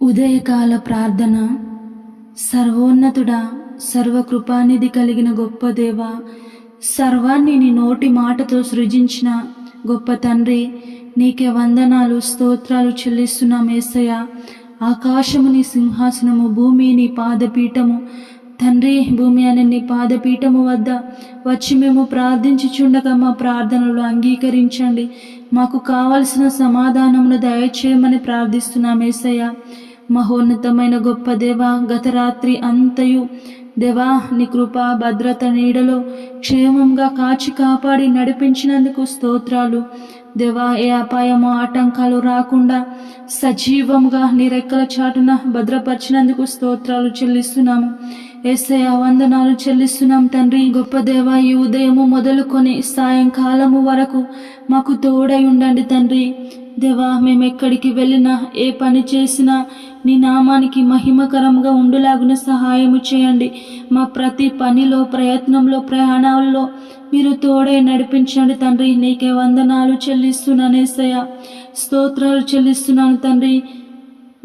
ఉదయకాల ప్రార్థన. సర్వోన్నతుడా సర్వకృపానిధి కలిగిన గొప్ప దేవ సర్వాన్ని నీ నోటి మాటతో సృజించిన గొప్ప తండ్రి నీకే వందనాలు స్తోత్రాలు చెల్లిస్తున్నాం ఏసయ్య. ఆకాశము నీ సింహాసనము భూమి నీ పాదపీఠము. తండ్రి భూమి అనే నీ పాదపీఠము వద్ద వచ్చి మేము ప్రార్థించుచుండగా మా ప్రార్థనలు అంగీకరించండి. మాకు కావలసిన సమాధానమును దయచేయమని ప్రార్థిస్తున్నాం ఏసయ్య. మహోన్నతమైన గొప్ప దేవ గత రాత్రి అంతయు దేవా నీ కృప భద్రత నీడలో క్షేమంగా కాచి కాపాడి నడిపించినందుకు స్తోత్రాలు. దేవా ఏ అపాయము ఆటంకాలు రాకుండా సజీవంగా నీ రెక్కల చాటున భద్రపరిచినందుకు స్తోత్రాలు చెల్లిస్తున్నాము. ఏసయ వందనాలు చెల్లిస్తున్నాం తండ్రి. గొప్ప దేవ ఈ ఉదయము మొదలుకొని సాయంకాలము వరకు మాకు తోడై ఉండండి తండ్రి. దేవా మేము ఎక్కడికి వెళ్ళినా ఏ పని చేసినా నీ నామానికి మహిమకరంగా ఉండులాగున సహాయము చేయండి. మా ప్రతి పనిలో ప్రయత్నంలో ప్రయాణాల్లో మీరు తోడై నడిపించండి తండ్రి. నీకే వందనాలు చెల్లిస్తున్నాను స్తోత్రాలు చెల్లిస్తున్నాను తండ్రి.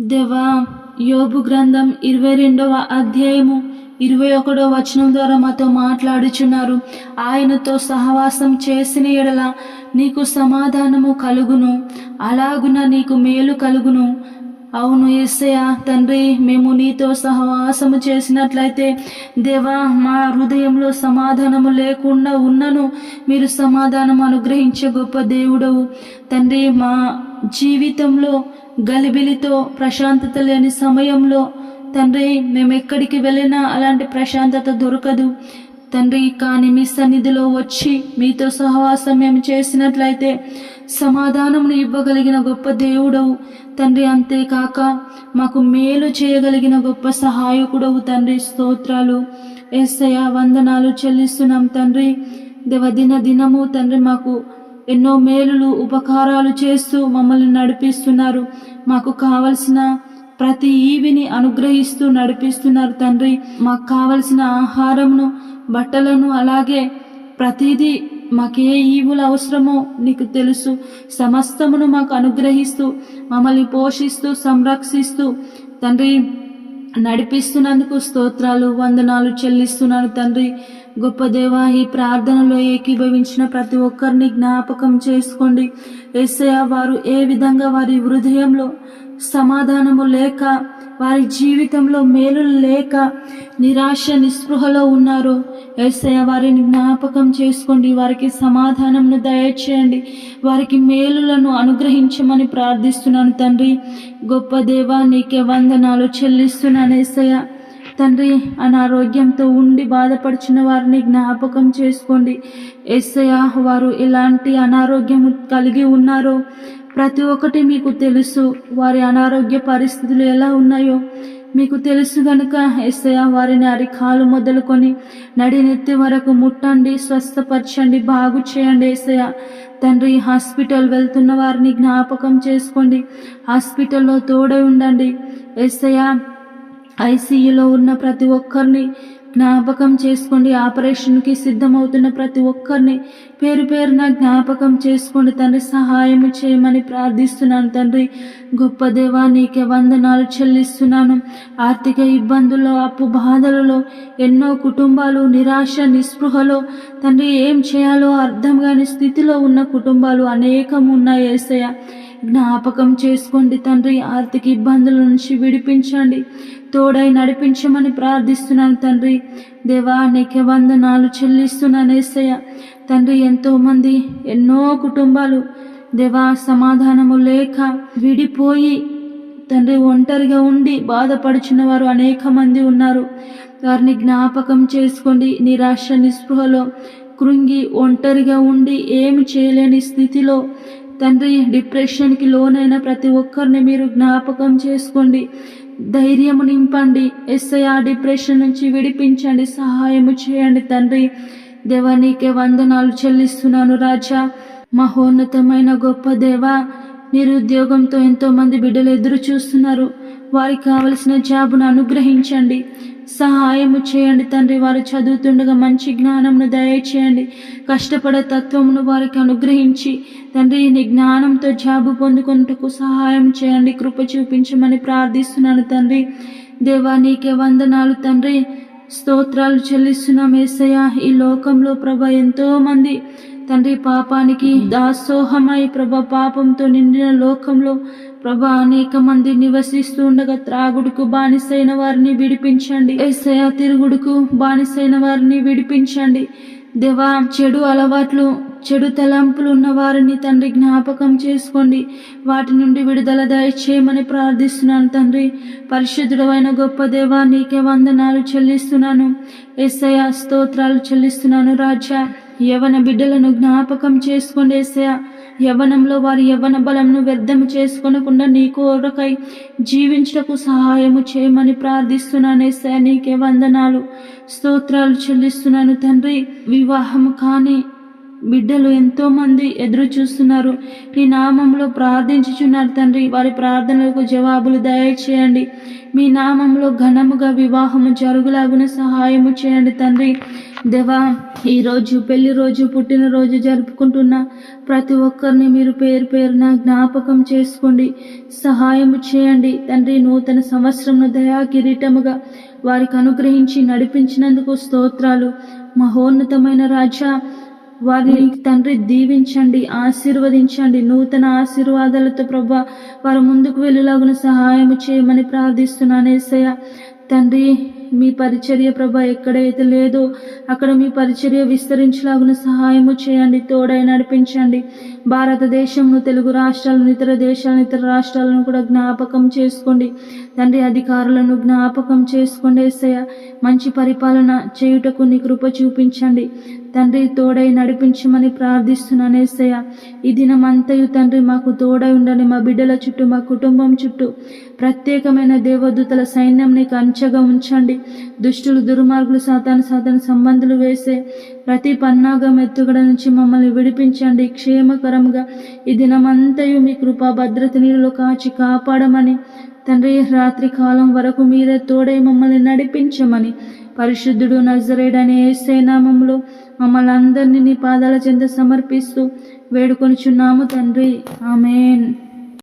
దేవా యోబు గ్రంథం ఇరవై రెండవ అధ్యాయము ఇరవై ఒకటో వచనం ద్వారా మాతో మాట్లాడుచున్నారు. ఆయనతో సహవాసం చేసిన ఎడల నీకు సమాధానము కలుగును. అలాగున నీకు మేలు కలుగును. అవును ఎస్సయ తండ్రి మేము నీతో సహవాసము చేసినట్లయితే దేవా మా హృదయంలో సమాధానము లేకుండా ఉన్నను మీరు సమాధానం అనుగ్రహించే గొప్ప దేవుడవు. తండ్రి మా జీవితంలో గలిబిలితో ప్రశాంతత లేని సమయంలో తండ్రి మేము ఎక్కడికి వెళ్ళినా అలాంటి ప్రశాంతత దొరకదు. తండ్రి కానీ మీ సన్నిధిలో వచ్చి మీతో సహవాసం మేము చేసినట్లయితే సమాధానమును ఇవ్వగలిగిన గొప్ప దేవుడవు. తండ్రి అంతేకాక మాకు మేలు చేయగలిగిన గొప్ప సహాయకుడవు తండ్రి. స్తోత్రాలు ఎస్సయ వందనాలు చెల్లిస్తున్నాం తండ్రి. దిన దినము తండ్రి మాకు ఎన్నో మేలులు ఉపకారాలు చేస్తూ మమ్మల్ని నడిపిస్తున్నారు. మాకు కావలసిన ప్రతి ఈవిని అనుగ్రహిస్తూ నడిపిస్తున్నారు తండ్రి. మాకు కావలసిన ఆహారమును బట్టలను అలాగే ప్రతిదీ మాకే ఈవులు అవసరమో నీకు తెలుసు. సమస్తమును మాకు అనుగ్రహిస్తూ మమ్మల్ని పోషిస్తూ సంరక్షిస్తూ తండ్రి నడిపిస్తున్నందుకు స్తోత్రాలు వందనాలు చెల్లిస్తున్నాను తండ్రి. గొప్ప దేవ ఈ ప్రార్థనలో ఏకీభవించిన ప్రతి ఒక్కరిని జ్ఞాపకం చేసుకోండి. ఎస్ఐ వారు ఏ విధంగా వారి హృదయంలో సమాధానము లేక వారి జీవితంలో మేలు లేక నిరాశ నిస్పృహలో ఉన్నారు ఎస్ఐ వారిని జ్ఞాపకం చేసుకోండి. వారికి సమాధానంను దయచేయండి. వారికి మేలులను అనుగ్రహించమని ప్రార్థిస్తున్నాను. తండ్రి గొప్ప దేవా నీకే వందనాలు చెల్లిస్తున్నాను ఎస్ఐ తండ్రి అనారోగ్యంతో ఉండి బాధపడుచున్న వారిని జ్ఞాపకం చేసుకోండి. ఎస్ఐ వారు ఎలాంటి అనారోగ్యం కలిగి ఉన్నారో ప్రతి ఒక్కటి మీకు తెలుసు. వారి అనారోగ్య పరిస్థితులు ఎలా ఉన్నాయో మీకు తెలుసు గనుక ఎస్ఐ వారిని అరికాలు మొదలుకొని నడినెత్తి వరకు ముట్టండి స్వస్థపరచండి బాగు చేయండి ఎస్ఐ తండ్రి హాస్పిటల్ వెళ్తున్న వారిని జ్ఞాపకం చేసుకోండి. హాస్పిటల్లో తోడై ఉండండి. ఎస్ఐ ఐసీయూలో ఉన్న ప్రతి ఒక్కరిని జ్ఞాపకం చేసుకోండి. ఆపరేషన్కి సిద్ధమవుతున్న ప్రతి ఒక్కరిని పేరు పేరున జ్ఞాపకం చేసుకోండి. తండ్రి సహాయం చేయమని ప్రార్థిస్తున్నాను తండ్రి. గొప్ప దేవా నీకే వందనాలు చెల్లిస్తున్నాను. ఆర్థిక ఇబ్బందుల్లో అప్పు బాధలలో ఎన్నో కుటుంబాలు నిరాశ నిస్పృహలో తండ్రి ఏం చేయాలో అర్థం కాని స్థితిలో ఉన్న కుటుంబాలు అనేకం ఉన్నాయి ఏసయ్య. జ్ఞాపకం చేసుకోండి తండ్రి. ఆర్థిక ఇబ్బందుల నుంచి విడిపించండి. తోడై నడిపించమని ప్రార్థిస్తున్నాను తండ్రి. దేవా నీకే వందనాలు చెల్లిస్తున్నాను ఏసయ్య. తండ్రి ఎంతోమంది ఎన్నో కుటుంబాలు దేవా సమాధానము లేక విడిపోయి తండ్రి ఒంటరిగా ఉండి బాధపడుచున్న వారు అనేక మంది ఉన్నారు. వారిని జ్ఞాపకం చేసుకోండి. నిరాశ నిస్పృహలో కృంగి ఒంటరిగా ఉండి ఏమి చేయలేని స్థితిలో తండ్రి డిప్రెషన్కి లోనైన ప్రతి ఒక్కరిని మీరు జ్ఞాపకం చేసుకోండి. ధైర్యము నింపండి. ఎస్ఐ ఆ డిప్రెషన్ నుంచి విడిపించండి. సహాయము చేయండి తండ్రి. దేవా నీకే వందనాలు చెల్లిస్తున్నాను రాజా. మహోన్నతమైన గొప్ప దేవా నిరుద్యోగంతో ఎంతోమంది బిడ్డలు ఎదురు చూస్తున్నారు వారికి కావలసిన జాబును అనుగ్రహించండి. సహాయము చేయండి తండ్రి. వారు చదువుతుండగా మంచి జ్ఞానంను దయచేయండి. కష్టపడే తత్వమును వారికి అనుగ్రహించి తండ్రి నీ జ్ఞానంతో జాబు పొందుకొనుటకు సహాయం చేయండి. కృప చూపించమని ప్రార్థిస్తున్నాను తండ్రి. దేవా నీకే వందనాలు తండ్రి. స్తోత్రాలు చెల్లిస్తున్నాం ఏసయ్య. ఈ లోకంలో ప్రభ ఎంతో మంది తండ్రి పాపానికి దాసోహమై ప్రభ పాపంతో నిండిన లోకంలో ప్రభ అనేక మంది నివసిస్తూ ఉండగా త్రాగుడుకు బానిసైన వారిని విడిపించండి. ఏసయ తిరుగుడుకు బానిసైన వారిని విడిపించండి. దేవా చెడు అలవాట్లు చెడు తలంపులు ఉన్న వారిని తండ్రి జ్ఞాపకం చేసుకోండి. వాటి నుండి విడుదల దయచేయమని ప్రార్థిస్తున్నాను తండ్రి. పరిశుద్ధుడమైన గొప్ప దేవా నీకే వందనాలు చెల్లిస్తున్నాను. ఎస్ఐ స్తోత్రాలు చెల్లిస్తున్నాను రాజా. యవన బిడ్డలను జ్ఞాపకం చేసుకోండి ఎస్ఐ యవనంలో వారి యవన బలంను వ్యర్థం చేసుకోనకుండా నీ కోరకై జీవించటకు సహాయము చేయమని ప్రార్థిస్తున్నాను ఎస్ఐ నీకే వందనాలు. స్తోత్రాలు చెల్లిస్తున్నాను తండ్రి. వివాహము కానీ బిడ్డలు ఎంతో మంది ఎదురు చూస్తున్నారు. నీ నామంలో ప్రార్థించుచున్నారు తండ్రి. వారి ప్రార్థనలకు జవాబులు దయచేయండి. మీ నామంలో ఘనముగా వివాహము జరుగులాగున సహాయము చేయండి తండ్రి. దేవా ఈరోజు పెళ్ళి రోజు పుట్టినరోజు జరుపుకుంటున్న ప్రతి ఒక్కరిని మీరు పేరు పేరున జ్ఞాపకం చేసుకోండి. సహాయము చేయండి తండ్రి. నూతన సంవత్సరంను దయా కిరీటముగా వారికి అనుగ్రహించి నడిపించినందుకు స్తోత్రాలు. మహోన్నతమైన రాజా వారిని తండ్రి దీవించండి ఆశీర్వదించండి. నూతన ఆశీర్వాదాలతో ప్రభా వారు ముందుకు వెళ్ళేలాగున సహాయం చేయమని ప్రార్థిస్తున్నాను ఏసయ్య. తండ్రి మీ పరిచర్య ప్రభ ఎక్కడైతే లేదో అక్కడ మీ పరిచర్య విస్తరించలాగున సహాయము చేయండి తోడై నడిపించండి. భారతదేశంను తెలుగు రాష్ట్రాలను ఇతర దేశాలను ఇతర రాష్ట్రాలను కూడా జ్ఞాపకం చేసుకోండి. తండ్రి అధికారులను జ్ఞాపకం చేసుకోండి ఏసయ్య. మంచి పరిపాలన చేయుటకు నీ కృప చూపించండి. తండ్రి తోడై నడిపించమని ప్రార్థిస్తున్నాను ఏసయ్య. ఈ దినమంతయు తండ్రి మాకు తోడై ఉండండి. మా బిడ్డల చుట్టూ మా కుటుంబం చుట్టూ ప్రత్యేకమైన దేవదూతల సైన్యం నీకు అంచగా ఉంచండి. దుష్టులు దుర్మార్గులు సాతాను సాతాను సంబంధులు వేసే ప్రతి పన్నాగం ఎత్తుగడ నుంచి మమ్మల్ని విడిపించండి. క్షేమకరంగా ఈ దినమంతయు మీ కృపా భద్రత నీళ్ళు కాచి కాపాడమని తండ్రి రాత్రి కాలం వరకు మీరే తోడై మమ్మల్ని నడిపించమని పరిశుద్ధుడు నజరేడనే ఏసే నామంలో మమ్మల్ని అందరినీ నీ పాదాల చెంత సమర్పిస్తూ వేడుకొనిచున్నాము తండ్రి. ఆమెన్.